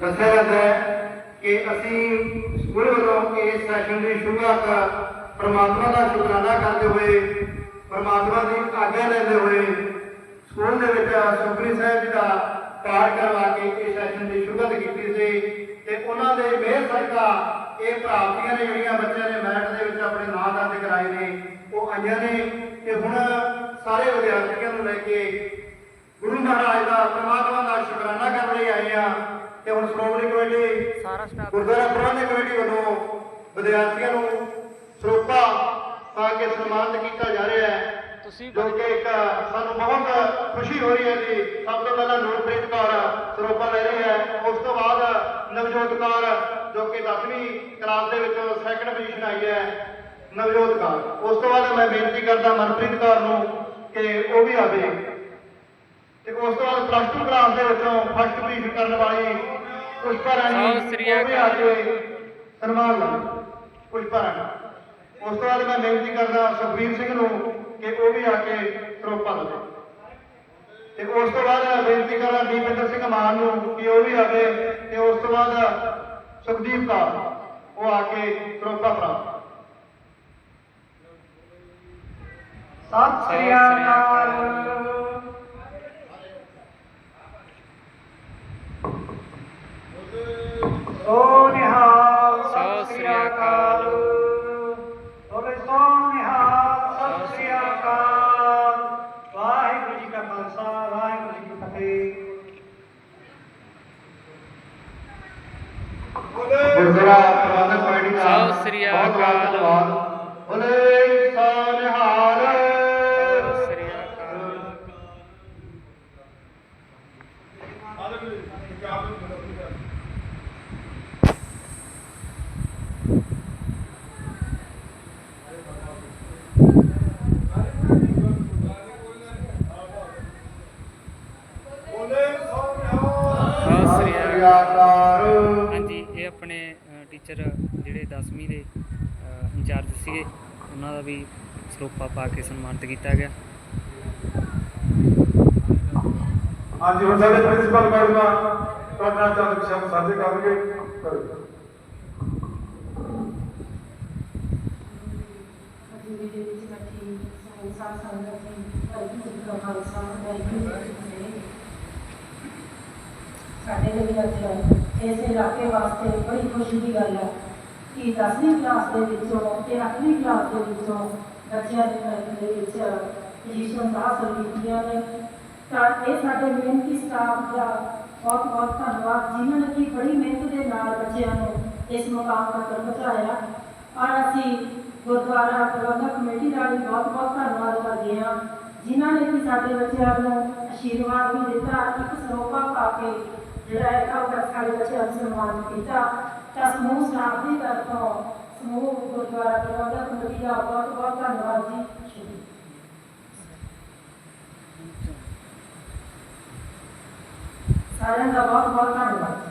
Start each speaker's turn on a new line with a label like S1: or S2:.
S1: ਦੱਸਿਆ ਜਾਂਦਾ ਹੈ ਕਿ ਅਸੀਂ ਸਕੂਲ ਵੱਲੋਂ ਇਸ ਸੈਸ਼ਨ ਦੀ ਸ਼ੁਰੂਆਤ ਪ੍ਰਮਾਤਮਾ ਦਾ ਸ਼ੁਕਰਾਨਾ ਕਰਦੇ ਹੋਏ, ਪਰਮਾਤਮਾ ਦੀ ਆਗਿਆ ਲੈਂਦੇ ਹੋਏ ਸਕੂਲ ਦੇ ਵਿੱਚ ਸੁਖਨੀ ਸਾਹਿਬ ਜੀ ਦਾ ਪਾਠ ਕਰਵਾ ਕੇ ਇਸ ਸੈਸ਼ਨ ਦੀ ਸ਼ੁਰੂਆਤ ਕੀਤੀ ਸੀ ਤੇ ਉਹਨਾਂ ਦੇ ਮਿਹਰ ਸਦਕਾ ਇਹ ਪ੍ਰਾਪਤੀਆਂ ਨੇ ਜਿਹੜੀਆਂ ਬੱਚਿਆਂ ਨੇ ਮੈਰਿਟ ਦੇ ਵਿੱਚ ਆਪਣੇ ਨਾਂ ਦਰਜ ਕਰਾਏ ਨੇ, ਉਹ ਆਈਆਂ ਨੇ ਤੇ ਹੁਣ ਸਾਰੇ ਵਿਦਿਆਰਥੀਆਂ ਨੂੰ ਲੈ ਕੇ ਗੁਰੂ ਮਹਾਰਾਜ ਦਾ ਪ੍ਰਮਾਤਮਾ ਦਾ ਸ਼ੁਕਰਾਨਾ ਕਰਨ ਲਈ ਆਏ ਆ ਤੇ ਹੁਣ ਸ਼੍ਰੋਮਣੀ ਕਮੇਟੀ
S2: ਸਾਰਾ ਸਟਾਫ
S1: ਗੁਰਦੁਆਰਾ ਪ੍ਰਬੰਧਕ ਕਮੇਟੀ ਵੱਲੋਂ ਵਿਦਿਆਰਥੀਆਂ ਨੂੰ ਸਰੋਪਾ ਪਾ ਕੇ ਸਨਮਾਨਿਤ ਕੀਤਾ ਜਾ ਰਿਹਾ ਹੈ।
S2: ਤੁਸੀਂ
S1: ਜੋ ਕਿ ਇੱਕ ਸਾਨੂੰ ਬਹੁਤ ਖੁਸ਼ੀ ਹੋ ਰਹੀ ਹੈ ਜੀ। ਸਭ ਤੋਂ ਪਹਿਲਾਂ ਨੂਰਪ੍ਰੀਤ ਕੌਰ ਸਰੋਪਾ ਲੈ ਰਹੀ ਹੈ। ਉਸ ਤੋਂ ਬਾਅਦ ਨਵਜੋਤ ਕੌਰ ਜੋ ਕਿ 10ਵੀਂ ਕਲਾਸ ਦੇ ਵਿੱਚ ਸੈਕੰਡ ਪੋਜੀਸ਼ਨ ਆਈ ਹੈ। ਨਵਜੋਤ ਕੌਰ। ਉਸ ਤੋਂ ਬਾਅਦ ਮੈਂ ਬੇਨਤੀ ਕਰਦਾ ਮਨਪ੍ਰੀਤ ਕੌਰ ਨੂੰ ਕਿ ਉਹ ਵੀ ਆਵੇ। ਤੇ ਉਸ ਤੋਂ ਬਾਅਦ ਪਲੱਸ 2 ਕਲਾਸ ਦੇ ਵਿੱਚੋਂ ਫਸਟ ਪੋਜੀਸ਼ਨ ਕਰਨ ਵਾਲੀ ਪੁਸ਼ਪਾ ਰਾਣੀ ਉਹ ਵੀ ਆ। ਕੇ ਸਨਮਾਨ ਪੁਸ਼ਪਾ ਰਾਣੀ ਉਸ ਤੋਂ ਬਾਅਦ ਮੈਂ ਬੇਨਤੀ ਕਰਦਾ ਸੁਖਵੀਰ ਸਿੰਘ ਨੂੰ ਕਿ ਉਹ ਵੀ ਆ ਕੇ ਸਰੋਪਾ ਲਵੇ ਤੇ ਉਸ ਤੋਂ ਬਾਅਦ ਬੇਨਤੀ ਕਰਾਂ ਦੀਪਿੰਦਰ ਸਿੰਘ ਮਾਨ ਨੂੰ ਕਿ ਉਹ ਵੀ ਆਵੇ ਤੇ ਉਸ ਤੋਂ ਬਾਅਦ ਸੁਖਦੀਪ ਕੌਰ ਉਹ ਆ ਕੇ ਸਰੋਪਾ ਪ੍ਰਾਪਤ ਸਤਿ
S2: ਸ੍ਰੀ ਅਕਾਲ।
S1: ਸੋ ਨਿਹਾਲ
S2: ਸਤਿ ਸ੍ਰੀ ਅਕਾਲ।
S1: ਬੋਲੇ ਸੋ ਨਿਹਾਲ ਸਤਿ ਸ੍ਰੀ ਅਕਾਲ ਵਾਹਿਗੁਰੂ ਜੀ ਕਾ ਖਾਲਸਾ ਵਾਹਿਗੁਰੂ ਜੀ ਕੀ ਫਤਿਹ ਗੁਰਦੁਆਰਾ ਪ੍ਰਬੰਧਕ ਕਮੇਟੀ ਦਾ
S2: ਸਤਿ ਸ੍ਰੀ ਅਕਾਲ।
S1: ਬੋਲੇ ਸੋ ਨਿਹਾਲ।
S2: ਸਤਿ ਸ੍ਰੀ ਅਕਾਲ। ਸਤਿ ਸ੍ਰੀ
S1: ਅਕਾਲ।
S2: ਟੀਚਰ ਜਿਹੜੇ 10ਵੀਂ ਦੇ ਇੰਚਾਰਜ ਸੀਗੇ ਉਹਨਾਂ ਦਾ ਵੀ ਸਰੋਪਾ ਪਾ ਕੇ ਸਨਮਾਨਿਤ ਕੀਤਾ ਗਿਆ।
S3: ਹਾਂਜੀ ਹੁਣ ਸਾਡੇ ਪ੍ਰਿੰਸੀਪਲ ਮੈਡਮ ਤੁਹਾਡੇ ਚੰਦ ਵਿਸ਼ਾ ਸਾਂਝੇ ਕਰਨਗੇ।
S4: ਸਾਡੇ ਲਈ ਅੱਜ ਇਸ ਇਲਾਕੇ ਵਾਸਤੇ ਬੜੀ ਖੁਸ਼ੀ ਦੀ ਗੱਲ ਹੈ ਕਿ 10ਵੀਂ ਕਲਾਸ ਦੇ ਵਿੱਚੋਂ ਤੇ 8ਵੀਂ ਕਲਾਸ ਦੇ ਵਿੱਚੋਂ ਬੱਚਿਆਂ ਦੇ ਮੈਰਿਟ ਦੇ ਵਿੱਚ ਪੋਜੀਸ਼ਨ ਹਾਸਲ ਕੀਤੀਆਂ ਨੇ। ਤਾਂ ਇਹ ਸਾਡੇ ਮਿਹਨਤੀ ਸਟਾਫ ਦਾ ਬਹੁਤ ਬਹੁਤ ਧੰਨਵਾਦ, ਜਿਨ੍ਹਾਂ ਨੇ ਕਿ ਬੜੀ ਮਿਹਨਤ ਦੇ ਨਾਲ ਬੱਚਿਆਂ ਨੂੰ ਇਸ ਮੁਕਾਮ ਤੱਕ ਪਹੁੰਚਾਇਆ। ਔਰ ਅਸੀਂ ਗੁਰਦੁਆਰਾ ਪ੍ਰਬੰਧਕ ਕਮੇਟੀ ਦਾ ਵੀ ਬਹੁਤ ਬਹੁਤ ਧੰਨਵਾਦ ਕਰਦੇ ਹਾਂ, ਜਿਨ੍ਹਾਂ ਨੇ ਕਿ ਸਾਡੇ ਬੱਚਿਆਂ ਨੂੰ ਆਸ਼ੀਰਵਾਦ ਵੀ ਦਿੱਤਾ, ਇੱਕ ਸਰੋਪਾ ਪਾ ਕੇ ਜਿਹੜਾ ਹੈ ਉਹ ਸਾਡੇ ਬੱਚਿਆਂ ਨੂੰ ਸਨਮਾਨਿਤ ਕੀਤਾ। ਤਾਂ ਸਮੂਹ ਸਟਾਫ ਦੀ ਤਰਫੋਂ ਸਮੂਹ ਗੁਰਦੁਆਰਾ ਪ੍ਰਬੰਧਕ ਕਮੇਟੀ ਦਾ ਬਹੁਤ ਬਹੁਤ ਧੰਨਵਾਦ ਜੀ। ਸਾਰਿਆਂ ਦਾ ਬਹੁਤ ਬਹੁਤ ਧੰਨਵਾਦ।